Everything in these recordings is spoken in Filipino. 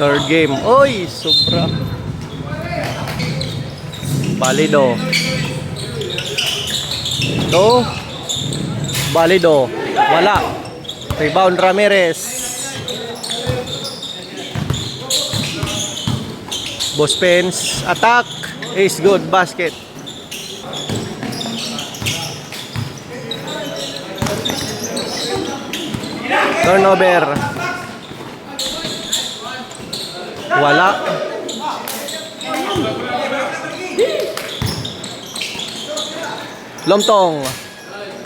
Third game. Oy, sobra. Balido. To. Balido. Wala. Rebound Ramirez. Boss Pence. Attack. Is good. Basket. Turnover. Wala. Lomtong.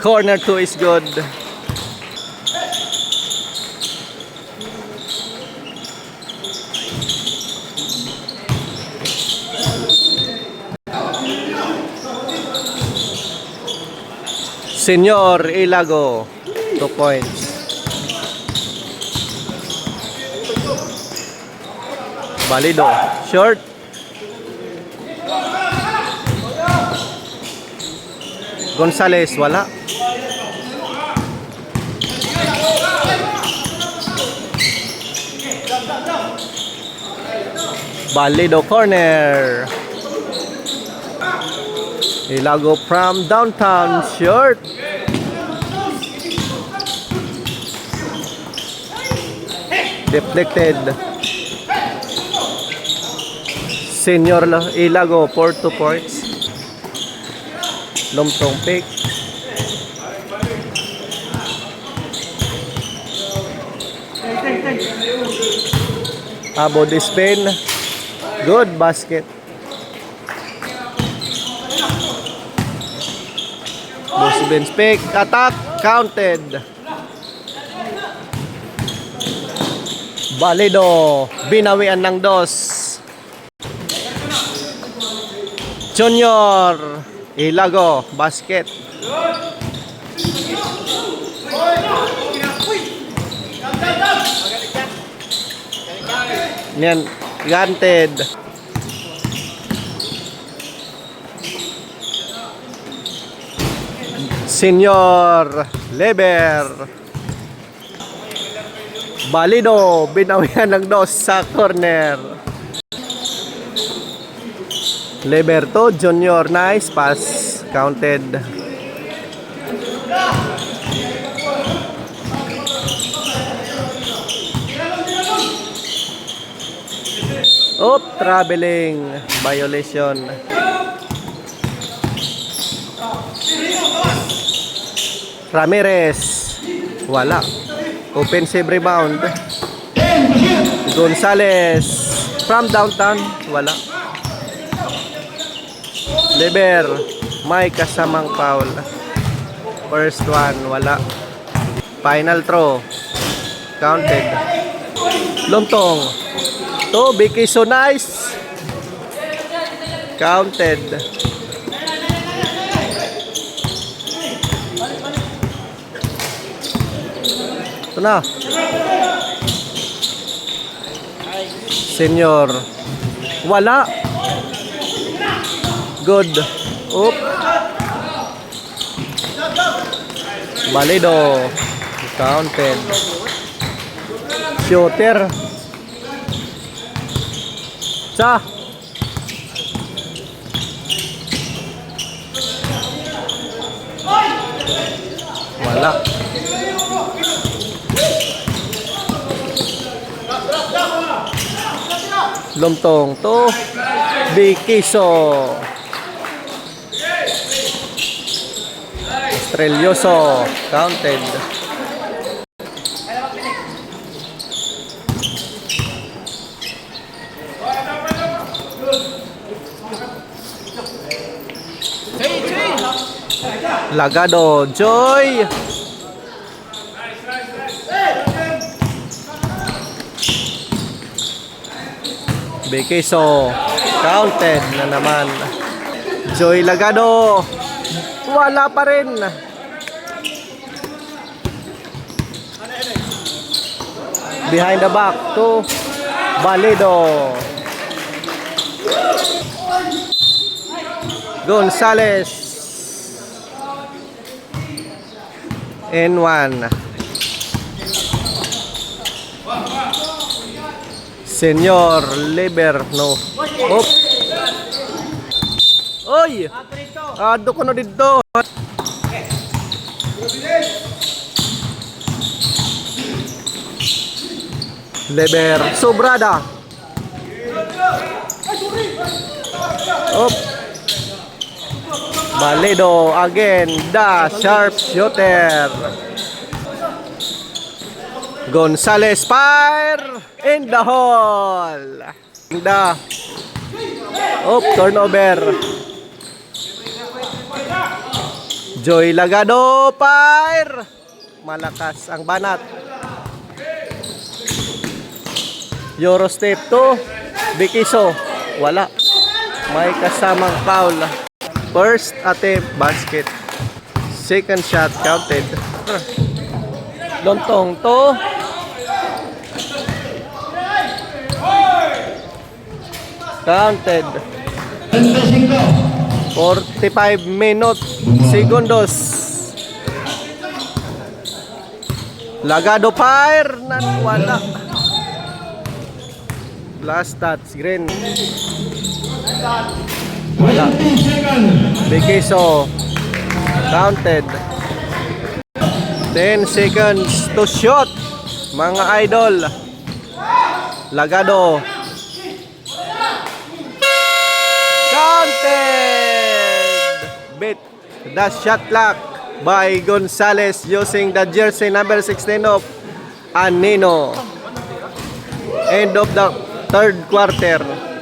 Corner 2 is good. Senyor Ilago. 2 points. Balido. Short. Gonzales, wala. Balido corner. Ilago from downtown. Short. Deflected. Senior Ilago for 2 points. Lomtong pick. Abo spin. Good basket. Boss Ben's pick. Attack. Counted. Balido. Binawian ng dos. Junior Ilago basket. Yan granted. Senior Leber. Balido binawian ng dos sa corner Leberto Junior, nice pass, counted. Oh, traveling violation. Ramirez, wala. Offensive rebound. Gonzales, from downtown, wala. Leber, may kasamang foul. First one, wala. Final throw. Counted. Lontong. To, Vicky so nice. Counted. Ito na. Senior. Wala. Good. Oop. Balido. Counted. Shooter. Sa. Wala. Lumtong to Bikiso. Estrelloso. Counted. Lagado. Joy. Bikiso. Counted na naman. Joy Lagado. Wala pa rin. Behind the back to Balido. Gonzales. N1. Senyor Liber, no. Oy! Ado ko na dito. Leber, sobrada. Op. Balido again, the sharp shooter. Gonzales fire in the hole. The Op, turnover. Joy Lagado fire. Malakas ang banat. Euro step 2. Bikiso. Wala. May kasamang foul. First attempt basket. Second shot counted. Lontong to. Counted. 45 minutes. Segundos. Lagado fire. Nan wala. Last touch. Green. Wala. Bikiso. Counted. 10 seconds to shot. Mga idol. Lagado. Beat the shot clock by Gonzales using the jersey number 16 of Anino. End of the third quarter.